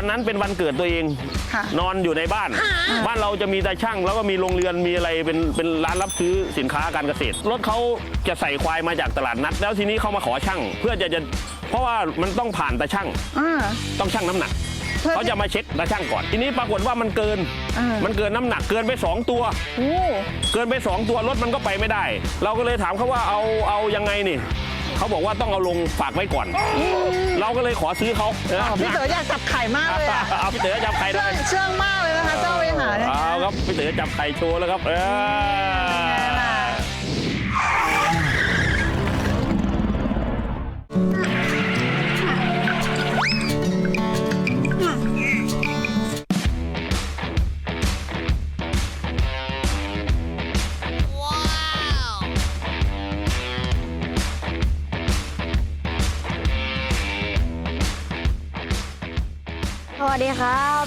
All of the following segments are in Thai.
วันนั้นเป็นวันเกิดตัวเอง ค่ะ นอนอยู่ในบ้าน บ้านเราจะมีตาช่างแล้วก็มีโรงเรือนมีอะไรเป็นเป็นร้านรับซื้อสินค้าการเกษตรรถเขาจะใส่ควายมาจากตลาดนัด แล้วทีนี้เขามาขอช่างเพื่อจะจะเพราะว่ามันต้องผ่านตาช่างอ่า ต้องช่างน้ำหนักเพื่อ เขาจะมาเช็คตาช่างก่อน ทีนี้ปรากฏว่ามันเกิน อ่ามัมันเกินน้ำหนักเกินไปสองตัว โอ้ เกินไปสองตัวรถมันก็ไปไม่ได้ เราก็เลยถามเขาว่าเอาเอายังไงนี่ เขาบอกว่าต้องเอาลงฝากไว้ก่อน เราก็เลยขอซื้อเขาอ๋อพี่เต๋ออยากจับไข่มากเลยอะเอาพี่เต๋อจับไข่เชื่ได้องเชื่องมากเลยนะคะเจ้าเวหาเนี่ยเอาครับพี่เต๋อจับไข่โชว์แล้วครับเออ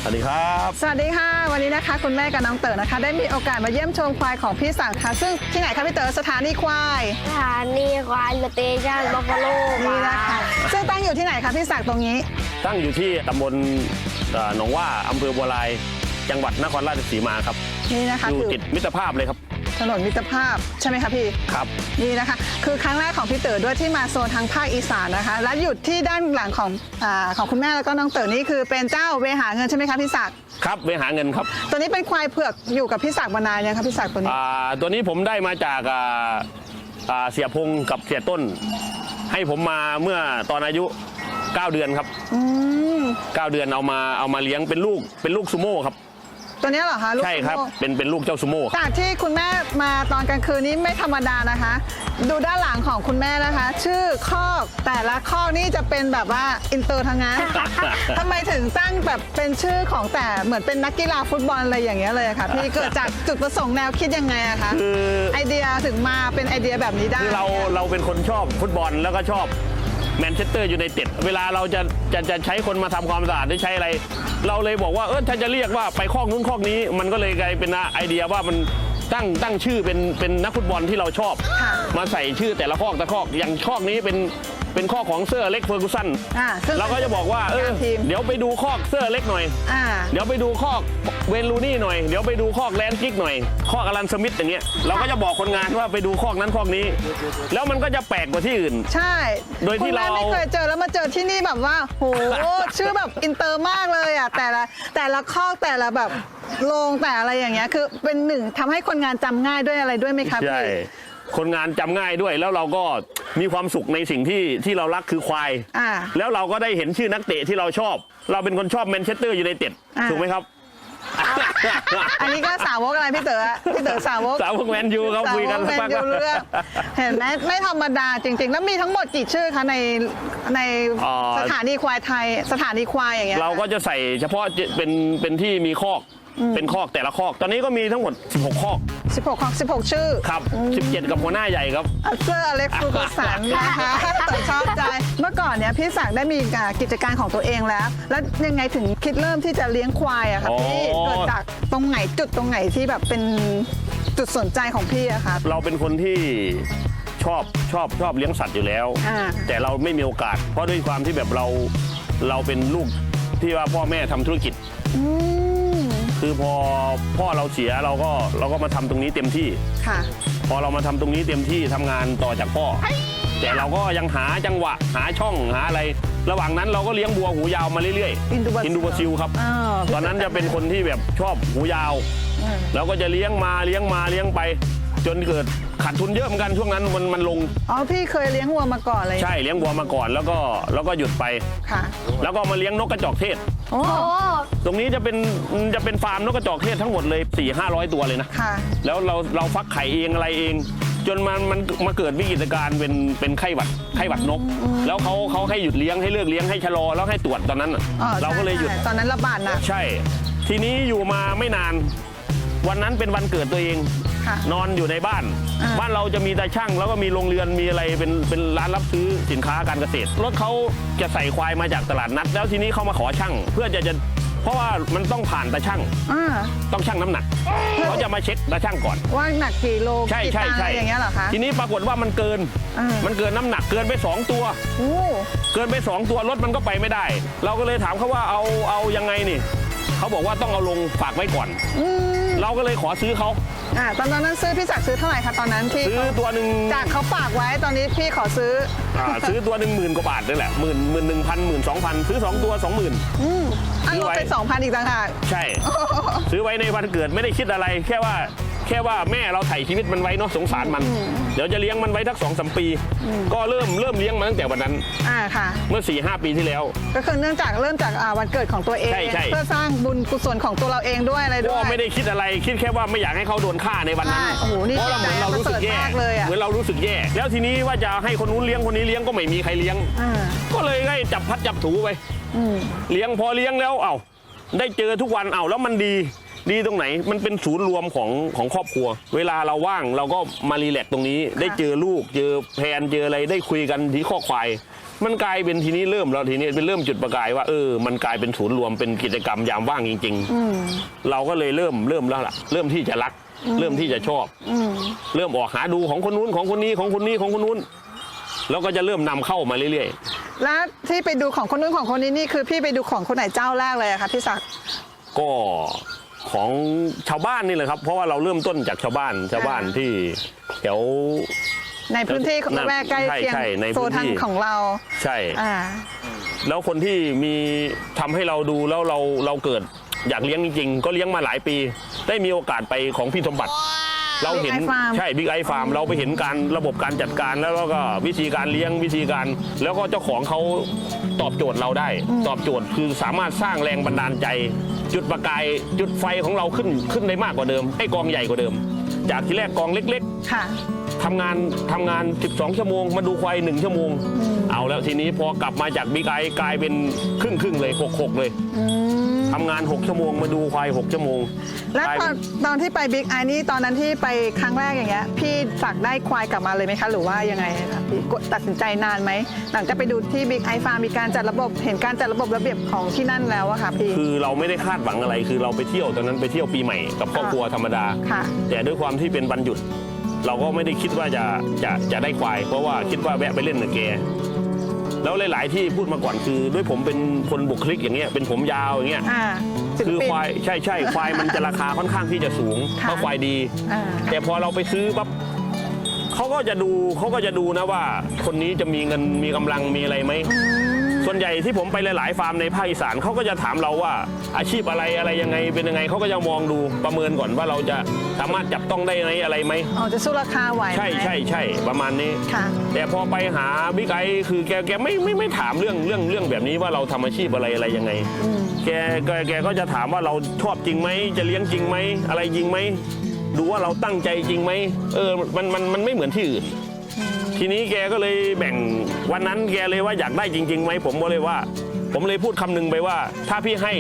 สวัสดีครับ สวัสดีค่ะ วันนี้นะคะ คุณแม่กับน้องเต๋อนะคะ ได้มีโอกาสมาเยี่ยมชมควายของพี่สังค่ะ ซึ่งที่ไหนคะพี่เต๋อสถานีควายสถานีควายสเตชันบัฟฟาโลนี่นะคะซึ่งตั้งอยู่ที่ไหนคะพี่สังตรงนี้ ตั้งอยู่ที่ตำบลเอ่อหนองว่าอำเภอบัวลาย จังหวัดนครราชสีมาครับนี่นะคะอยู่คือติดมิตรภาพเลยครับ ถนนมิตรภาพใช่ไหมคะพี่ ครับ นี่นะคะ คือครั้งแรกของพี่เต๋อด้วยที่มาโซนทางภาคอีสานนะคะ และหยุดที่ด้านหลังของอาของคุณแม่แล้วก็น้องเต๋อนี่คือเป็นเจ้าเวหาเงินใช่ไหมคะพี่ศักดิ์ครับไปหาเงินครับตัวนี้เป็นควายเผือกอยู่กับพี่ศักดิ์มานานยังคะพี่ศักดิ์ตัวนี้อ่าตัวนี้ผมได้มาจากอ่าอ่าเสียพงกับเสียต้น ให้ผมมาเมื่อตอนอายุ 9 เดือนครับ อืม 9 เดือนเอามาเอามาเลี้ยงเป็นลูกเป็นลูกซูโม่ครับ ตัวนี้เหรอคะลูกใช่ครับโม่เป็นเป็นลูกเจ้าซูโม่จากที่คุณแม่มาตอนกลางคืนนี้ไม่ธรรมดานะคะ ดูด้านหลังของคุณแม่นะคะ ชื่อคอกแต่ละคอกนี่จะเป็นแบบว่าอินเตอร์ทั้งนั้นทำไมถึงตั้งแบบเป็นชื่อของแต่เหมือนเป็นนักกีฬาฟุตบอลอะไรอย่างเงี้ยเลยอะค่ะพี่เกิดจากจุดประสงค์แนวคิดยังไงอะคะคือ ไอเดียถึงมาเป็นไอเดียแบบนี้ได้ คือเราเราเป็นคนชอบฟุตบอลแล้วก็ชอบแมนเชสเตอร์ยูไนเต็ดเวลาเราจะจะจะใช้คนมาทำความสะอาดหรือใช้อะไร เราเลยบอกว่าเออถ้าจะเรียกว่าไปข้อกนู้นข้อกนี้ มันก็เลยกลายเป็นไอเดียว่ามันตั้งตั้งชื่อเป็นเป็นนักฟุตบอลที่เราชอบค่ะมาใส่ชื่อแต่ละข้อกแต่ข้อกอย่างข้อกนี้เป็น เป็นข้อกของเซอร์เล็กเฟอร์กูสันอ่าซึ่งเราก็จะบอกว่าเออทีมเดี๋ยวไปดูข้อกเซอร์เล็กหน่อย อ่า เดี๋ยวไปดูคอกเวนลูนี่หน่อย เดี๋ยวไปดูคอกแลนด์กิกหน่อยคอกอลันสมิธอย่างเงี้ย เราก็จะบอกคนงานว่าไปดูคอกนั้นคอกนี้ แล้วมันก็จะแปลกกว่าที่อื่น ใช่โดยที่คุณแม่เรา ไม่เคยเจอแล้วมาเจอที่นี่แบบว่าโห ชื่อแบบอินเตอร์มากเลยอะแต่ละแต่ละคอกแต่ละแบบโรงแต่อะไรอย่างเงี้ยคือเป็นหนึ่งทำให้คนงานจำง่ายด้วยอะไรด้วยไหมครับใช่พี่ คนงานจำง่ายด้วย แล้วเราก็มีความสุขในสิ่งที่ที่เรารักคือควาย อ่า แล้วเราก็ได้เห็นชื่อนักเตะที่เราชอบ เราเป็นคนชอบแมนเชสเตอร์ยูไนเต็ดอ่า ถูกไหมครับ อันนี้ก็สาวกอะไรพี่เต๋อพี่เต๋อสาวกสาวกแมนยูเขาคุยกันสาวกแมสักนพักยูเรื่องเห็นไหมไม่ธรรมดาจริง ๆ แล้วมีทั้งหมดกี่ชื่อคะในในอ่า สถานีควายไทย สถานีควายอย่างเงี้ยเราก็จะใส่เฉพาะเป็นเป็นที่มีคอก เป็นคอกแต่ละคอก ตอนนี้ก็มีทั้งหมด 16 คอก 16ของ16 ชื่อครับ 17 กับหัวหน้าใหญ่ครับ อัลเซอร์อเล็กฟูกุสันนะคะแต่ชอบใจเมื่อก่อนเนี่ยพี่ศักดิ์ได้มีอ่ากิจการของตัวเองแล้ว แล้วยังไงถึงคิดเริ่มที่จะเลี้ยงควายอะคะอ๋อพี่เกิดจากตรงไหนจุดตรงไหนที่แบบเป็นจุดสนใจของพี่อะคะ เราเป็นคนที่ชอบชอบชอบเลี้ยงสัตว์อยู่แล้ว อ่า แต่เราไม่มีโอกาส เพราะด้วยความที่แบบเราเราเป็นลูกที่ว่าพ่อแม่ทำธุรกิจ อืม คือพอพ่อเราเสียเราก็เราก็มาทำตรงนี้เต็มที่ ค่ะ พอเรามาทำตรงนี้เต็มที่ทำงานต่อจากพ่อ แต่เราก็ยังหาจังหวะหาช่องหาอะไร ระหว่างนั้นเราก็เลี้ยงบัวหูยาวมาเรื่อยอินดูบราซิล อินดูบราซิลครับ อ่าตอนนั้นจะเป็นคนที่แบบชอบหูยาวอืมเราก็จะเลี้ยงมาเลี้ยงมาเลี้ยงไป จนเกิดขาดทุนเยอะเหมือนกันช่วงนั้นมันมันลงอ๋อพี่เคยเลี้ยงวัวมาก่อนเลยใช่เลี้ยงวัวมาก่อน แล้วก็แล้วก็หยุดไป ค่ะ แล้วก็มาเลี้ยงนกกระจอกเทศ โอ้โอ้ตรงนี้จะเป็นจะเป็นฟาร์มนกกระจอกเทศทั้งหมดเลย4ี่ห้าร้อยตัวเลยนะ ค่ะ แล้วเราเราฟักไข่เองอะไรเอง จนมันมันมาเกิดวิกฤตการณ์เป็นเป็นไข้หวัดไข้หวัดนก แล้วเขาเขาให้หยุดเลี้ยงให้เลิกเลี้ยงให้ชะลอแล้วให้ตรวจตอนนั้นน่ะอ๋อเราก็เลยหยุด ใช่ตอนนั้นระบาดหนัก ใช่ ทีนี้อยู่มาไม่นาน วันนั้นเป็นวันเกิดตัวเอง ค่ะ นอนอยู่ในบ้าน อ่า บ้านเราจะมีตาช่างแล้วก็มีโรงเรือนมีอะไรเป็นเป็นร้านรับซื้อสินค้าการเกษตรรถเขาจะใส่ควายมาจากตลาดนัด แล้วทีนี้เขามาขอช่างเพื่อจะจะ เพราะว่ามันต้องผ่านตาช่างอ่าต้องชั่งน้ำหนักเขาจะมาเช็คตาช่างก่อน ว่าหนักกี่โลใช่กี่ใช่ตันอะใช่ไรอย่างเงี้ยเหรอคะ ทีนี้ปรากฏว่ามันเกินอ่ามั มันเกินน้ำหนักเกินไปสองตัว โอ้ เกินไปสองตัวรถมันก็ไปไม่ได้ เราก็เลยถามเขาว่าเอาเอายังไงนี่เขาบอกว่าต้องเอาลงฝากไว้ก่อน อืม เราก็เลยขอซื้อเขา อ่าตอนนั้นซื้อพี่จักรซื้อเท่าไหร่คะตอนนั้นที่ซื้อเขาตัวหนึ่งจากเขาฝากไว้ตอนนี้พี่ขอซื้ออ่าซื้อตัวหนึ่งหมื่นกว่าบาทนี่แหละหมื่นหมื่นหนึ่งพันหมื่นสองพันซื้อสองตัวสองหมื่น อืมอันซื้อลดไว้ไปสองพันอีกต่างหาก ใช่ ซื้อไว้ในวันเกิดไม่ได้คิดอะไรแค่ว่าแค่ว่าแม่เราไถ่ชีวิตมันไว้เนาะสงสารมัน เดี๋ยวจะเลี้ยงมันไว้ทักสองสามปี ก็เริ่มเริ่มเลี้ยงมาตั้งแต่วันนั้น อ่าค่ะ เมื่อ4ี่หปีที่แล้ว ก็คือเนื่องจากเริ่มจากอ่าวันเกิดของตัวเอง ใช่ใช่ เพื่อสร้างบุญกุศลของตัวเราเองด้วยอะไรด้ก็วย ไม่ได้คิดอะไรคิดแค่ว่าไม่อยากให้เขาโดนฆ่าในวันนั้นใช่โอ้โหนี่เพราะเราเหมือนเรารู้สึกแย่ประเสริฐมากเลยอะ เหมือนเรารู้สึกแย่ แล้วทีนี้ว่าจะให้คนนู้นเลี้ยงคนนี้เลี้ยงก็ไม่มีใครเลี้ยง อ่าก็เลยได้จับพัดจับถูไป อืม เลี้ยงพอเลี้ยงแล้ว เอ้าได้เจอทุกวันเอ้าแล้วมันดี ดีตรงไหนมันเป็นศูนย์รวมของของครอบครัว เวลาเราว่างเราก็มารีแลกซ์ตรงนี้ ได้เจอลูกเจอแพนเจออะไรได้คุยกันที่ข้อควาย มันกลายเป็นทีนี้เริ่มแล้วทีนี้เป็นเริ่มจุดประกายว่าเออมันกลายเป็นศูนย์รวมเป็นกิจกรรมยามว่างจริงอืมๆเราก็เลยเริ่มเริ่มแล้วล่ะ เริ่มที่จะรัก เริ่มที่จะชอบอืมเริ่มออกหาดูของคนนู้นของคนนี้ของคนนี้ของคนนู้น แล้วก็จะเริ่มนำเข้ามาเรื่อยๆ แล้วที่ไปดูของคนนู้นของคนนี้นี่คือพี่ไปดูของคนไหนเจ้าแรกเลยอะคะพี่ศักดิ์ก็ ของชาวบ้านนี่แหละครับ เพราะว่าเราเริ่มต้นจากชาวบ้านชาวบ้านที่แถว ในพื้นที่ของนั่นแม่ใกล้เคียงใช่ใช่ในโซพื้นนทางที่ของเราใช่ อ่า แล้วคนที่มีทำให้เราดูแล้วเราเราเกิดอยากเลี้ยงจริงๆ ก็เลี้ยงมาหลายปี ได้มีโอกาสไปของพี่สมบัติ เราเห็น Big Eye Farm ใช่บิ๊กไอฟาร์มเราไปเห็นการระบบการจัดการแล้วก็วิธีการเลี้ยงวิธีการ แล้วก็เจ้าของเขาตอบโจทย์เราได้ ตอบโจทย์คือสามารถสร้างแรงบันดาลใจ จุดประกายจุดไฟของเราขึ้นขึ้นได้มากกว่าเดิม ให้กองใหญ่กว่าเดิม จากที่แรกกองเล็กๆค่ะทำงานทำงาน 12 ชั่วโมง มาดูควาย1ชั่วโมง เอาแล้วทีนี้พอกลับมาจากบิ๊กไอกลายเป็นครึ่งครึ่งๆเลย6 6เลย อืม ทำงาน 6 ชั่วโมง มาดูควาย 6 ชั่วโมงแล้วกายตอเป็นตอนที่ไปบิ๊กไอนี่ตอนนั้นที่ไปครั้งแรกอย่างเงี้ยพี่ฝากได้ควายกลับมาเลยไหมคะ หรือว่ายังไงคะพี่กดตัดสินใจนานไหมหลังจากไปดูที่บิ๊กไอฟาร์มมีการจัดระบบเห็นการจัดระบบระเบียบของที่นั่นแล้วอะค่ะพี่ คือเราไม่ได้คาดหวังอะไร คือเราไปเที่ยวตอนนั้นไปเที่ยวปีใหม่กับครอบครัวธรรมดา ค่ะ แต่ด้วยความที่เป็นวันหยุด เราก็ไม่ได้คิดว่าจะจะจะได้ควาย เพราะว่าคิดว่าแวะไปเล่นกับแก แล้วหลาย ๆ ที่พูดมาก่อนคือด้วยผมเป็นคนบุคลิกอย่างเงี้ยเป็นผมยาวอย่างเงี้ย อ่าศิลคือปิน ควายใช่ใช่ควายมันจะราคาค่อนข้างที่จะสูงค่ะเพราะควายดี อ่า แต่พอเราไปซื้อปั๊บเขาก็จะดูเขาก็จะดูนะว่า คนนี้จะมีเงินมีกำลังมีอะไรไหม ส่วนใหญ่ที่ผมไปหลาย ๆ ฟาร์มในภาคอีสานเขาก็จะถามเราว่าอาชีพอะไรอะไรยังไงเป็นยังไงเขาก็จะมองดูประเมินก่อนว่าเราจะสามารถจับต้องได้ไหมอะไรไหมอ๋อจะสู้ราคาไหวไหม ใช่ใช่ใช่ประมาณนี้ ค่ะแต่พอไปหาบิ๊กไอคือแกแกไม่ไม่ไม่ถามเรื่องเรื่องเรื่องแบบนี้ว่าเราทำอาชีพอะไรอะไรยังไง อืม แกแกแกก็จะถามว่าเราชอบจริงไหมจะเลี้ยงจริงไหมอะไรจริงไหมดูว่าเราตั้งใจจริงไหมเออมันมันมันไม่เหมือนที่อื่น ทีนี้แกก็เลยแบ่งวันนั้นแกเลยว่าอยากได้จริงๆไหมผมก็เลยว่า ผมเลยพูดคำหนึงไปว่า ถ้าพี่ให้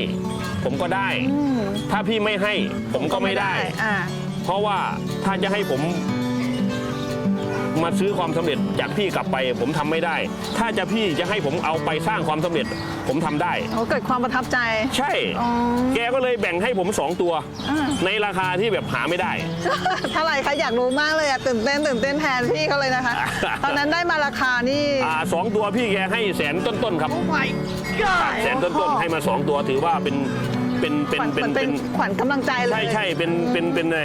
ผมก็ได้ อืมถ้าพี่ไม่ให้ผมก็ไม่ได้ อ่า เพราะว่าถ้าจะให้ผม มาซื้อความสำเร็จจากพี่กลับไปผมทำไม่ได้ ถ้าจะพี่จะให้ผมเอาไปสร้างความสำเร็จ ผมทำได้โอ้เกิดความประทับใจ ใช่อ๋อแกก็เลยแบ่งให้ผมสองตัวอ่าในราคาที่แบบหาไม่ได้เท่าไหร่คะอยากรู้มากเลยอะตื่นเต้นตื่นเต้นแทนพี่เขาเลยนะคะ ตอนนั้นได้มาราคานี่อ่าสองตัวพี่แกให้แสนต้นๆครับ my god แสนต้นๆให้มาสองตัวถือว่าเป็น เป็นเป็นขวัญเป็นเหมือนเป็เป็นนขวัญกำลังใจเลย ใช่ใช่เป็นเป็นเป็นไอ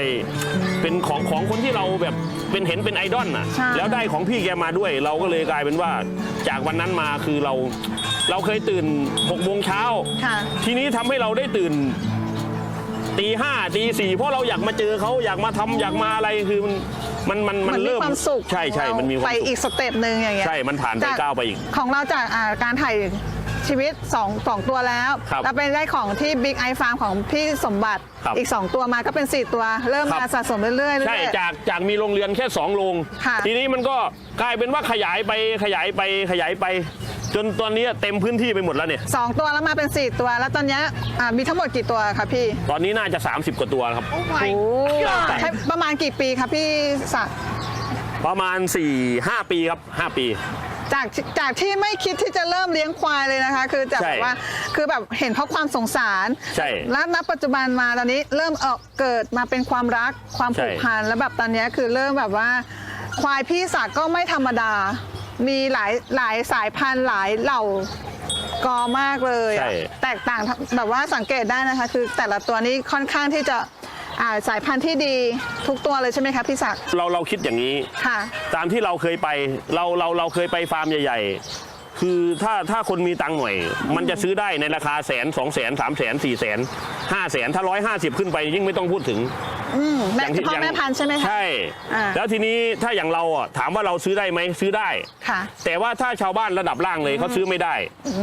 เป็นของของคนที่เราแบบเป็นเห็นเป็นไอดอลน่ะ ใช่ แล้วได้ของพี่แกมาด้วย เราก็เลยกลายเป็นว่าจากวันนั้นมาคือเรา เราเคยตื่นหกโมงเช้า ค่ะ ทีนี้ทำให้เราได้ตื่นตีห้าตีสี่เพราะเราอยากมาเจอเขาอยากมาทำอยากมาอะไรคือมันมันมันมันมีเริ่มความสุขใช่ใช่ของเรามันมีความไปสุขอีกสเต็ปหนึ่งอย่างเงี้ยใช่มันผ่านไปจากก้าวไปอีก ของเราจากอ่าการถ่าย ชีวิต2องสองตัวแล้วครับแล้วเป็นได้ของที่ Big i Farm ของพี่สมบัติครับอีก 2 ตัวมาก็เป็น 4 ตัว เริ่มครัมาบสะสมเรื่อยๆเรื่อยๆใช่จากจากมีโรงเรียนแค่สองโรง ค่ะ ทีนี้มันก็กลายเป็นว่าขยายไปขยายไปขยายไป จนตอนนี้เต็มพื้นที่ไปหมดแล้วเนี่ยสองตัวแล้วมาเป็น 4 ตัว แล้วตอนเนี้ยอ่ามีทั้งหมดกี่ตัวคะพี่ตอนนี้น่าจะ 30 กว่าตัวครับ โอ้ใช้ประมาณกี่ปีคะพี่ศักดิ์ประมาณ 4 5 ปีครับ 5 ปี จากจากที่ไม่คิดที่จะเริ่มเลี้ยงควายเลยนะคะ คือจากใช่แบบว่าคือแบบเห็นเพราะความสงสาร ใช่แล้วณปัจจุบันมาตอนนี้เริ่มเออเกิดมาเป็นความรักความผูกใช่ พันแล้วแบบตอนนี้คือเริ่มแบบว่า ควายพี่ศักดิ์ก็ไม่ธรรมดา มีหลายหลายสายพันธุ์หลายเหล่ากอมากเลยอะใช่ แตกต่างแบบว่าสังเกตได้นะคะ คือแต่ละตัวนี้ค่อนข้างที่จะ อ่าสายพันธุ์ที่ดีทุกตัวเลยใช่ไหมคะพี่ศักดิ์เราเราคิดอย่างนี้ ค่ะ ตามที่เราเคยไปเราเราเราเคยไปฟาร์มใหญ่ ๆ คือถ้าถ้าคนมีตังค์หน่อย มันจะซื้อได้ในราคาแสนสองแสนสามแสนสี่แสนห้าแสนถ้าร้อยห้าสิบขึ้นไปยิ่งไม่ต้องพูดถึง อืมแม่ย่างเฉที่พาะอย่างแม่พันธุ์ใช่ไหมคะ ใช่ อ่า แล้วทีนี้ถ้าอย่างเราอะถามว่าเราซื้อได้ไหมซื้อได้ ค่ะ แต่ว่าถ้าชาวบ้านระดับล่างเลยเขาซื้อไม่ได้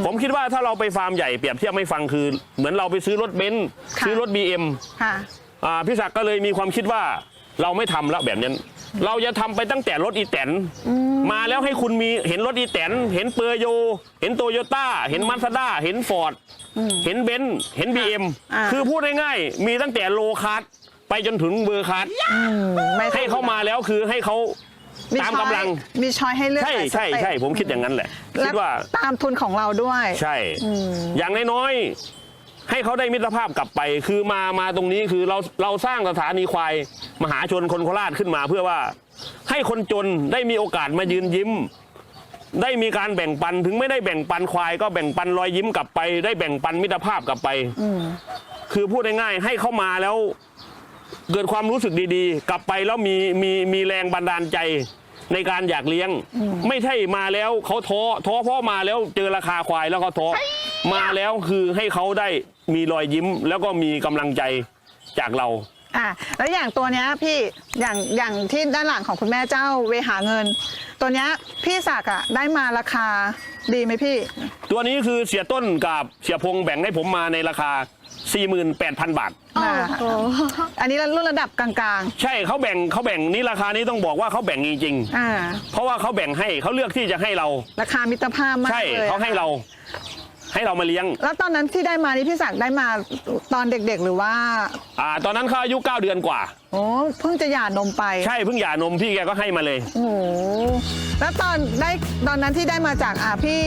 ผมคิดว่าถ้าเราไปฟาร์มใหญ่เปรียบเทียบไม่ฟังคือ เหมือนเราไปซื้อรถเบนซ์ค่ะ ซื้อรถ BM ค่ะอ่า พี่ศักดิ์ก็เลยมีความคิดว่าเราไม่ทำแล้วแบบนั้น เราจะทำไปตั้งแต่รถอีแตน มาแล้วให้คุณมีเห็นรถอีแตน เห็นเปอร์โย เห็นโตโยต้า เห็นมาสด้า เห็นฟอร์ด เห็นเบนซ์ เห็น BM อ่า คือพูดง่ายๆ มีตั้งแต่โลคาร์ดไปจนถึงเบอร์คาร์ดไม่ให้เขามาแล้วคือให้เขามีตามช้อยกำลัง มีช้อยให้เลือกใช่หลายสใช่เต็ปใช่ผมคิดอย่างนั้นแหละ และคิดว่า ตามทุนของเราด้วย ใช่ อย่างน้อยๆ ให้เขาได้มิตรภาพกลับไป คือมามาตรงนี้คือเราเราสร้างสถานีควาย มหาชนคนโคราชขึ้นมา เพื่อว่าให้คนจนได้มีโอกาสมายืนยิ้ม ได้มีการแบ่งปันถึงไม่ได้แบ่งปันควาย ก็แบ่งปันรอยยิ้มกลับไป ได้แบ่งปันมิตรภาพกลับไปคือพูดง่ายๆให้เข้ามาแล้วเกิดความรู้สึกดีๆ กลับไปแล้วมีมีมีแรงบันดาลใจในการอยากเลี้ยง ไม่ใช่มาแล้วเขาท้อท้อเพราะมาแล้วเจอราคาควายแล้วเขาท้อมาแล้วคือให้เขาได้ มีรอยยิ้มแล้วก็มีกำลังใจจากเรา อะแล้วอย่างตัวเนี้ยพี่อย่างอย่างที่ด้านหลังของคุณแม่เจ้าเวหาเงิน ตัวเนี้ยพี่ศักดิ์อะได้มาราคาดีไหมพี่ ตัวนี้คือเสียต้นกับเสียพงแบ่งให้ผมมาในราคา 48,000 บาทอ่าโอ้โห อันนี้รุ่นระดับกลางใช่เขาแบ่งเขาแบ่งนี่ราคานี้ต้องบอกว่าเขาแบ่งจริงๆอ่าๆเพราะว่าเขาแบ่งให้เขาเลือกที่จะให้เรา ราคามิตรภาพมากใช่เลยเขาให้เรา ให้เรามาเลี้ยง แล้วตอนนั้นที่ได้มานี่พี่ศักดิ์ได้มาตอนเด็กๆหรือว่าอ่า ตอนนั้นเขาอายุ 9 เดือนกว่า โอ้เพิ่งจะหย่านมไปใช่เพิ่งหย่านมพี่แกก็ให้มาเลย โอ้โหแล้วตอนได้ตอนนั้นที่ได้มาจากอ่าพี่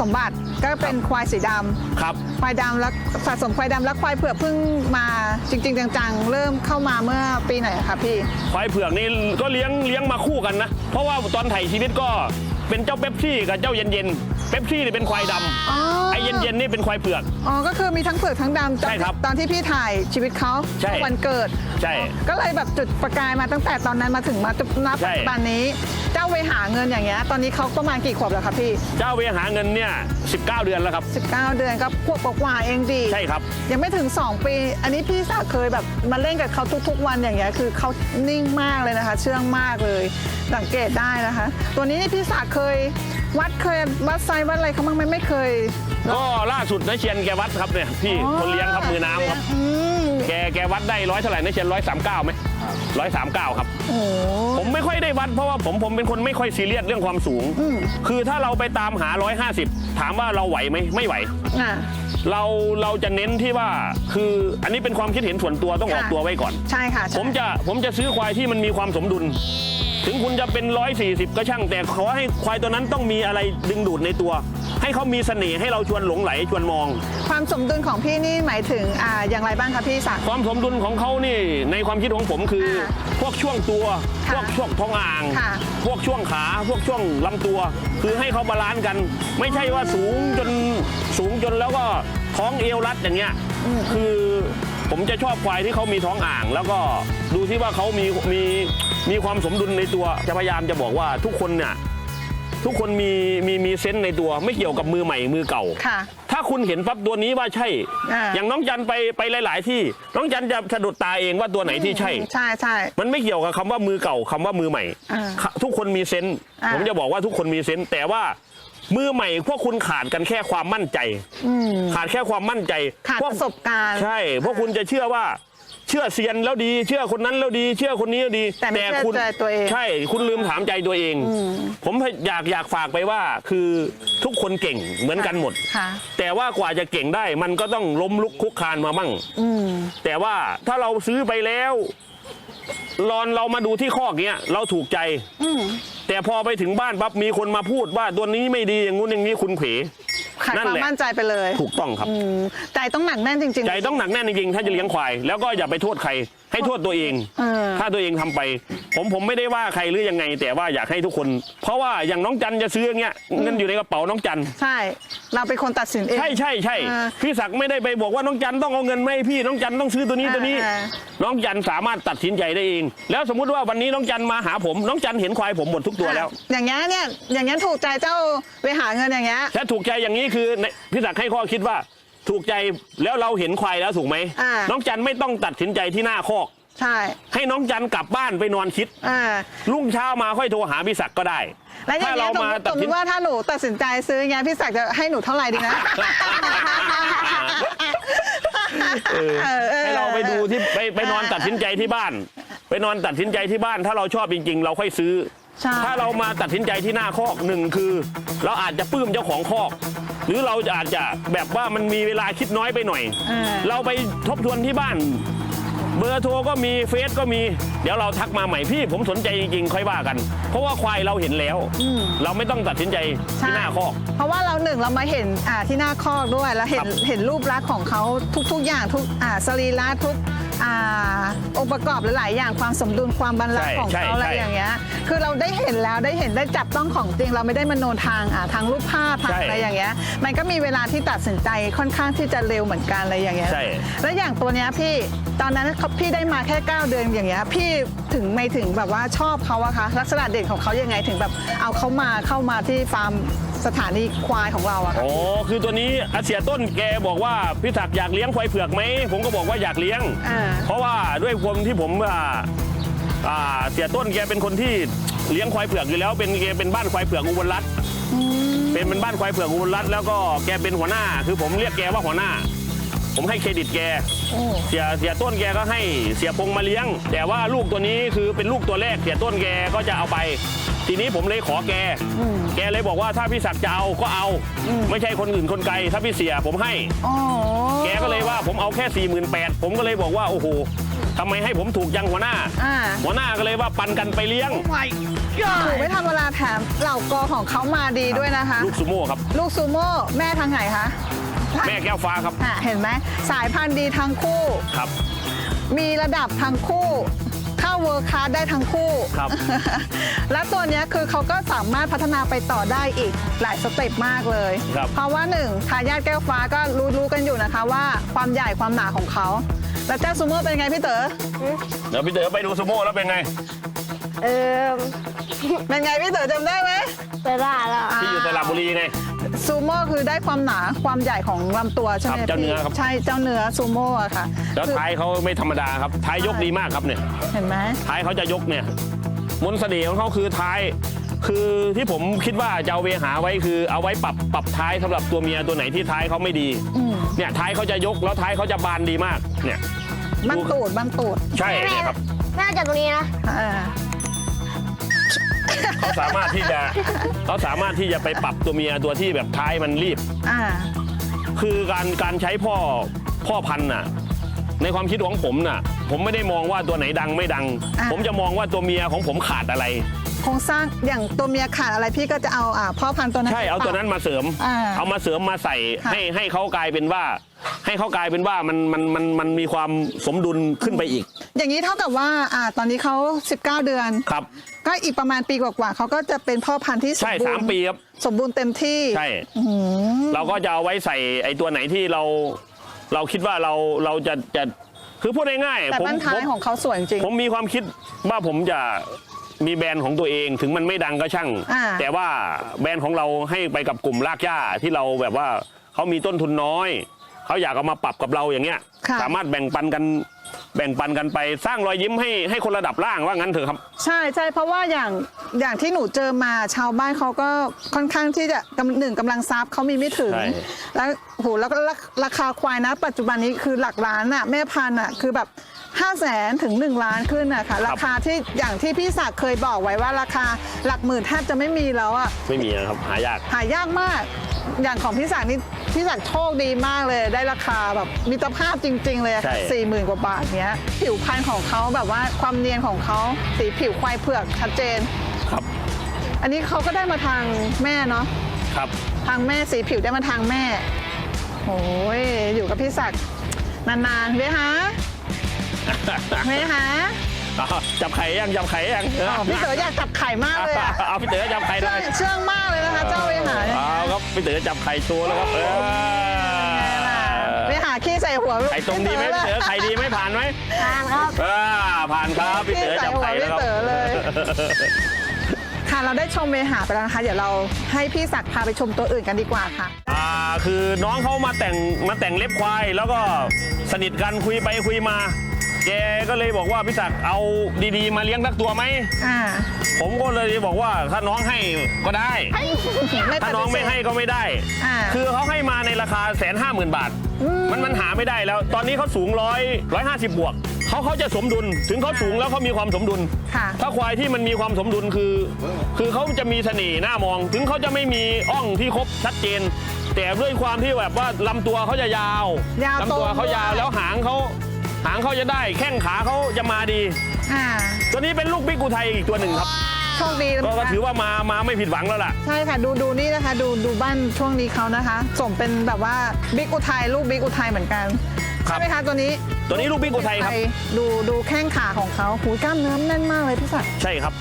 สมบัติก็เป็นควายสีดำครับ ควายดำแล้วสะสมควายดำแล้วควายเผือกเพิ่งมาจริง ๆ จังๆ เริ่มเข้ามาเมื่อปีไหนอะคะพี่ ควายเผือกนี่ก็เลี้ยงเลี้ยงมาคู่กันนะ เพราะว่าตอนไถ่ชีวิตก็ เป็นเจ้าเป๊ปซี่กับเจ้าเย็นเย็นๆเป๊ปซี่นี่เป็นควายดอ๋อำไอ้เย็นเย็นๆนี่เป็นควายเผือก อ๋อ ก็คือมีทั้งเผือกทั้งดำใช่ครับตอนที่พี่ถ่ายชีวิตเขาใช่วันเกิดใช่ก็เลยแบบจุดประกายมาตั้งแต่ตอนนั้นมาถึงมาจุดนับใช่ ปัจจุบันนี้ เจ้าเวหาเงินอย่างเงี้ยตอนนี้เขาประมาณกี่ขวบแล้วครับพี่ เจ้าเวหาเงินเนี่ย 19 เดือนแล้วครับ 19 เดือนก็ขวบกว่าๆเองดีใช่ครับ ยังไม่ถึง 2 ปี อันนี้พี่สาวเคยแบบมาเล่นกับเขาทุก ๆ วันอย่างเงี้ยคือเขานิ่งมากเลยนะคะ เชื่องมากเลยสังเกตได้นะคะ ตัวนี้นี่พี่สาวเคยวัดเคยวัดไซส์วัดอะไรเขาบ้างไหมไม่เคย ก็ล่าสุดนายเชียนแกวัดครับเนี่ยพี่คนเลี้ยงครับมือน้ำครับอืมแกแกวัดได้ร้อยเท่าไหร่นายเชียนร้อยสามเก้าไหม ร้อยสามเก้าครับ โอ้โห ผมไม่ค่อยได้วัดเพราะว่าผมผมเป็นคนไม่ค่อยซีเรียสเรื่องความสูง อืม คือถ้าเราไปตามหา 150 ถามว่าเราไหวไหมไม่ไหว อะ เราเราจะเน้นที่ว่าคืออันนี้เป็นความคิดเห็นส่วนตัวต้องออกค่ะ ตัวไว้ก่อน ใช่ค่ะใช่ผมจะผมจะซื้อควายที่มันมีความสมดุล ถึงคุณจะเป็น 140 ก็ช่างแต่ขอให้ควายตัวนั้นต้องมีอะไรดึงดูดในตัว ให้เขามีเสน่ห์ให้เราชวนหลงไหลชวนมอง ความสมดุลของพี่นี่หมายถึงอ่าอย่างไรบ้างคะพี่ศักดิ์ ความสมดุลของเขานี่ในความคิดของผมคือ ค่ะพวกช่วงตัวค่ะพวกช่วงท้องอ่าง ค่ะ พวกช่วงขา พวกช่วงลำตัว คือให้เขาบาลานซ์กัน ไม่ใช่ว่าสูงจนสูงจนแล้วก็ท้องเอวรัดอย่างเงี้ยคือผมจะชอบควายที่เขามีท้องอ่าง แล้วก็ดูที่ว่าเขามีมีมีความสมดุลในตัวจะพยายามจะบอกว่าทุกคนเนี่ย ทุกคนมีมีมีเซนส์ในตัวไม่เกี่ยวกับมือใหม่มือเก่า ค่ะ ถ้าคุณเห็นปั๊บตัวนี้ว่าใช่ อ่า อย่างน้องจันไปไปหลาย ๆ ที่ น้องจันจะสะดุดตาเองว่าตัวไหนที่ใช่ ใช่ใช่ มันไม่เกี่ยวกับคำว่ามือเก่าคำว่ามือใหม่ อ่าค่ะทุกคนมีเซนส์อ่า ผมจะบอกว่าทุกคนมีเซนส์แต่ว่ามือใหม่พวกคุณขาดกันแค่ความมั่นใจ อืม ขาดแค่ความมั่นใจขาดพวกประสบการณ์ ใช่พวกคุณจะเชื่อว่า เชื่อเซียนแล้วดี เชื่อคนนั้นแล้วดี เชื่อคนนี้แล้วดีแต่ไม่เชื่อคุณใจตัวเอง ใช่คุณลืมถามใจตัวเอง ผมอยากอยากฝากไปว่าคือทุกคนเก่งเหมือนกันหมด ค่ะ แต่ว่ากว่าจะเก่งได้มันก็ต้องล้มลุกคลุกคลานมามั่งอืมแต่ว่าถ้าเราซื้อไปแล้วรอนเรามาดูที่ข้อกเนี้ยเราถูกใจอืมแต่พอไปถึงบ้านปั๊บมีคนมาพูดว่าตัวนี้ไม่ดีอย่างงู้นอย่างนี้คุณเขว ขาดนั่นความแหละมั่นใจไปเลยถูกต้องครับ อืมใจต้องหนักแน่นจริงๆ ใจต้องหนักแน่นจริงๆ ถ้าจะเลี้ยงควาย แล้วก็อย่าไปโทษใครให้โทษตัวเอง เออ ถ้าตัวเองทำไป ผมผมไม่ได้ว่าใครหรือยังไง แต่ว่าอยากให้ทุกคน เพราะว่าอย่างน้องจันจะซื้ออย่างเงี้ยเงินอยู่ในกระเป๋าน้องจัน ใช่ เราเป็นคนตัดสินเอง ใช่ใช่ใช่เออพี่ศักดิ์ไม่ได้ไปบอกว่าน้องจันต้องเอาเงินมาให้พี่น้องจันต้องซื้อตัวนี้ตัวนี้ อ่า น้องจันสามารถตัดสินใจได้เอง แล้วสมมุติว่าวันนี้น้องจันมาหาผม น้องจันเห็นควายผมหมดทุกตัวแล้วอย่างเงี้ยเนี่ย อย่างเงี้ยถูกใจเจ้าไปหาเงินอย่างเงี้ยถ้าถูกใจอย่างนี้คือในพี่ศักดิ์ให้ข้อคิดว่า ถูกใจแล้วเราเห็นควายแล้วถูกไหมอ่า น้องจันไม่ต้องตัดสินใจที่หน้าคอก ใช่ให้น้องจันกลับบ้านไปนอนคิด อ่ารุ่งเช้ามาค่อยโทรหาพี่ศักดิ์ก็ได้ แล้วอย่างถ้าเงี้เรายสมมามติตัสดมมสิน ติว่าถ้าหนูตัดสินใจซื้ออย่างเงี้ยพี่ศักดิ์จะให้หนูเท่าไหร่ดีนะ เออเออเออให้เราไปดูที่ไปไปนอนอ่าตัดสินใจที่บ้าน ไปนอนตัดสินใจที่บ้าน ถ้าเราชอบจริง ๆ เราค่อยซื้อ ใช่ ถ้าเรามาตัดสินใจที่หน้าคอกหนึ่งคือ เราอาจจะปลื้มเจ้าของคอก หรือเราอาจจะแบบว่ามันมีเวลาคิดน้อยไปหน่อย เออ เราไปทบทวนที่บ้าน เบอร์โทรก็มีเฟซก็มี เดี๋ยวเราทักมาใหม่พี่ ผมสนใจจริงๆค่อยว่ากัน เพราะว่าควายเราเห็นแล้ว เราไม่ต้องตัดสินใจที่หน้าคอก เพราะว่าเราหนึ่งเรามาเห็นอ่าที่หน้าคอกด้วย แล้วเห็นครับ เห็นรูปลักษณ์ของเขาทุก ๆ อย่างทุกอ่าสรีระทุก อ่าองค์ประกอบหลายๆอย่างความสมดุลความบรรลัยใช่ของใช่เขาอะไรใช่ อย่างเงี้ยคือเราได้เห็นแล้วได้เห็นได้จับต้องของจริงเราไม่ได้มโนทางอ่าทางรูปภาพทางใช่อะไรอย่างเงี้ยมันก็มีเวลาที่ตัดสินใจค่อนข้างที่จะเร็วเหมือนกันอะไรอย่างเงี้ยใช่ แล้วอย่างตัวเนี้ยพี่ตอนนั้นเขาพี่ได้มาแค่ 9 เดือนอย่างเงี้ยพี่ถึงไม่ถึงแบบว่าชอบเขาอะคะลักษณะเด่นของเขายังไงถึงแบบเอาเขามาเข้ามาที่ฟาร์ม สถานีควายของเราอะค่ะ อ๋อคือตัวนี้อาเสียต้นแกบอกว่าพี่ถักอยากเลี้ยงควายเผือกไหมผมก็บอกว่าอยากเลี้ยง อ่า เพราะว่าด้วยความที่ผมอ่าอ่าเสียต้นแกเป็นคนที่เลี้ยงควายเผือกอยู่แล้ว เป็นแกเป็นบ้านควายเผือกอุบลรัตน์เป็นเป็นบ้านควายเผือกอุบลรัตน์แล้วก็แกเป็นหัวหน้า คือผมเรียกแกว่าหัวหน้า ผมให้เครดิตแก โอ้เสียเสียต้นแกก็ให้เสียพงมาเลี้ยง แต่ว่าลูกตัวนี้คือเป็นลูกตัวแรกเสียต้นแกก็จะเอาไป ทีนี้ผมเลยขอแก แกเลยบอกว่าถ้าพี่ศักดิ์จะเอาก็เอา ไม่ใช่คนอื่นคนไกล ถ้าพี่เสียผมให้โอ้แกก็เลยว่าผมเอาแค่4 8 0 0 0ผมก็เลยบอกว่าโอ้โหทำไมให้ผมถูกยังหัวหน้าอ่าหัวหน้าก็เลยว่าปันกันไปเลี้ยงถูกไม่ธรรมดาแถมเหล่ากอของเขามาดีด้วยนะคะ ลูกซูโม่ครับ ลูกซูโม่แม่ทางไหนคะ แม่แก้วฟ้าครับอะเห็นไหมสายพันธุ์ดีทั้งคู่ ครับ มีระดับทั้งคู่ เข้าเวิร์คคลาสได้ทั้งคู่ ครับ และตัวเนี้ยคือเขาก็สามารถพัฒนาไปต่อได้อีกหลายสเต็ปมากเลย ครับ เพราะว่าหนึ่งทายาทแก้วฟ้าก็รู้รู้กันอยู่นะคะว่าความใหญ่ความหนาของเขา แล้วเจ้าซูโม่เป็นไงพี่เต๋อ เดี๋ยวพี่เต๋อไปดูซูโม่แล้วเป็นไง เออเป็นไงพี่เต๋อจำได้ไหม ไปได้แล้ว ที่อยู่สระบุรีไง ซูโม่คือได้ความหนาความใหญ่ของลำตัวใช่ไหมครับเจ้าเนื้อพี่ครับ ใช่เจ้าเนื้อซูโม่อะค่ะแล้วคือท้ายเขาไม่ธรรมดาครับ ท้ายยกดีมากครับเนี่ย เห็นไหม ท้ายเขาจะยกเนี่ย มนต์เสน่ห์ของเขาคือท้าย คือที่ผมคิดว่าจะเอาเวหาไว้คือเอาไว้ปรับปรับท้ายสำหรับตัวเมียตัวไหนที่ท้ายเขาไม่ดี อืม เนี่ยท้ายเขาจะยกแล้วท้ายเขาจะบานดีมาก เนี่ย บั้นตูดบั้นตูดใช่แม่เนี่ยครับแม่เอาจากตรงนี้นะ อ่า เขาสามารถที่จะเขาสามารถที่จะไปปรับตัวเมียตัวที่แบบท้ายมันรีบ อ่า คือการการใช้พ่อพ่อพันธุ์น่ะ ในความคิดของผมน่ะ ผมไม่ได้มองว่าตัวไหนดังไม่ดัง อะ ผมจะมองว่าตัวเมียของผมขาดอะไร โครงสร้างอย่างตัวเมียขาดอะไรพี่ก็จะเอาอ่าพ่อพันธุ์ตัวนั้นใช่เอาตัวนั้นมาเสริม อ่า เอามาเสริมมาใส่ค่ะ ให้ให้เขากลายเป็นว่า ให้เขากลายเป็นว่ามันมันมันมันมีความสมดุลขึ้นไปอีกอย่างนี้เท่ากับว่าอ่าตอนนี้เขา19 เดือน ครับ ก็อีกประมาณปีกว่าๆเขาก็จะเป็นพ่อพันธุ์ที่สมใช่บูรสามณ์ปีครับสมบูรณ์เต็มที่ใช่ อื้อหือ เราก็จะเอาไว้ใส่ไอ้ตัวไหนที่เรา เราคิดว่าเราเราจะจะคือพูดง่ายๆแต่ผมบ้านท้าผยมของเขาสวยจริง ผมมีความคิดว่าผมจะ มีแบรนด์ของตัวเองถึงมันไม่ดังก็ช่าง อ่า แต่ว่าแบรนด์ของเราให้ไปกับกลุ่มรากหญ้าที่เราแบบว่าเขามีต้นทุนน้อย เขาอยากเอามาปรับกับเราอย่างเงี้ย ค่ะ สามารถแบ่งปันกันแบ่งปันกันไปสร้างรอยยิ้มให้ให้คนระดับล่างว่างั้นเถอะครับ ใช่ใช่เพราะว่าอย่างอย่างที่หนูเจอมาชาวบ้านเขาก็ค่อนข้างที่จะกำหนึ่งกำลังทรัพย์เขามีไม่ถึง ใช่ แล้วโหแล้วก็ราราคาควายนะ ปัจจุบันนี้คือหลักล้านอะแม่พันธุ์อะคือแบบ 5 0 0แสนถึง 1 ล้านขึ้นอะค่ะราคาที่อย่างที่พี่ศักดิ์เคยบอกไว้ว่าราคาหลักหมื่นแทบจะไม่มีแล้วอะไม่มีนะครับหายาก หายากมาก อย่างของพี่ศักดิ์นี่พี่ศักดิ์โชคดีมากเลย ได้ราคาแบบมิตรภาพจริง ๆ เลยอะใช่ สี่หมื่นกว่าบาทเนี้ย ผิวพรรณของเขาแบบว่าความเนียนของเขาสีผิวควายเผือกชัดเจน ครับอันนี้เขาก็ได้มาทางแม่เนาะ ครับ ทางแม่สีผิวได้มาทางแม่ โอ้ย อยู่กับพี่ศักดิ์นานๆเว้ยฮะ เว้ยฮะอ้าวจับไข่ยังจับไข่ยังอ๋อพี่เต๋ออยากจับไข่มากเลยอะเอาพี่เต๋อจับไข่หเชื่น่อองยเชื่องมากเลยนะคะ เจ้าเวหาเนี่ยเอาครับพี่เต๋อจับไข่โชว์แล้วครับเออเวหาขี้ใส่หัวลูกไข่ตรงดีไหมพี่เต๋อไข่ดีไหมผ่านไหมทานครับอ่าผ่านครับพี่ขี้เต๋อใส่จับหัวไข่แล้วพี่ครับเต๋อเลยค่ะเราได้ชมเวหาไปแล้วนะคะ เดี๋ยวเราให้พี่ศักดิ์พาไปชมตัวอื่นกันดีกว่าค่ะ อ่าคือน้องเขามาแต่งมาแต่งเล็บควาย แล้วก็สนิทกันคุยไปคุยมา แกก็เลยบอกว่าพี่ศักดิ์เอาดีๆ มาเลี้ยงสักตัวไหม อ่าผมก็เลยบอกว่าถ้าน้องให้ก็ได้ ถ้าน้องไม่ให้ก็ไม่ได้ อ่า คือเขาให้มาในราคาแสนห้าหมื่นบาท มันมันหาไม่ได้แล้ว ตอนนี้เขาสูงร้อยร้อยห้าสิบบวก เขาเขาจะสมดุล ถึงเขาสูงแล้วเขามีความสมดุล ค่ะ ถ้าควายที่มันมีความสมดุลคือ คือเขาจะมีเสน่ห์หน้ามอง ถึงเขาจะไม่มีอ่องที่ครบชัดเจน แต่ด้วยความที่แบบว่าลำตัวเขาจะยาว ยาวลำตัวเขายาวตรงด้วย แล้วหางเขา หางเขาจะได้แข้งขาเขาจะมาดี อ่าตัวนี้เป็นลูกบิ๊กอุทัยอีกตัวหนึ่งครับ โชคดีก็นะก็คะถือว่ามามาไม่ผิดหวังแล้วล่ะ ใช่ค่ะดูดูนี่นะคะ ดูดูบ้านช่วงนี้เขานะคะสมเป็นแบบว่าบิ๊กอุทัยลูกบิ๊กอุทัยเหมือนกันครัใช่บไหมคะตัวนี้ตัวนี้ลูกบิ๊กอุทัยครับ ดูดูแข้งขาของเขาหูกล้ามเนื้อแน่นมากเลยพี่ศักดิ์ ใช่ครับ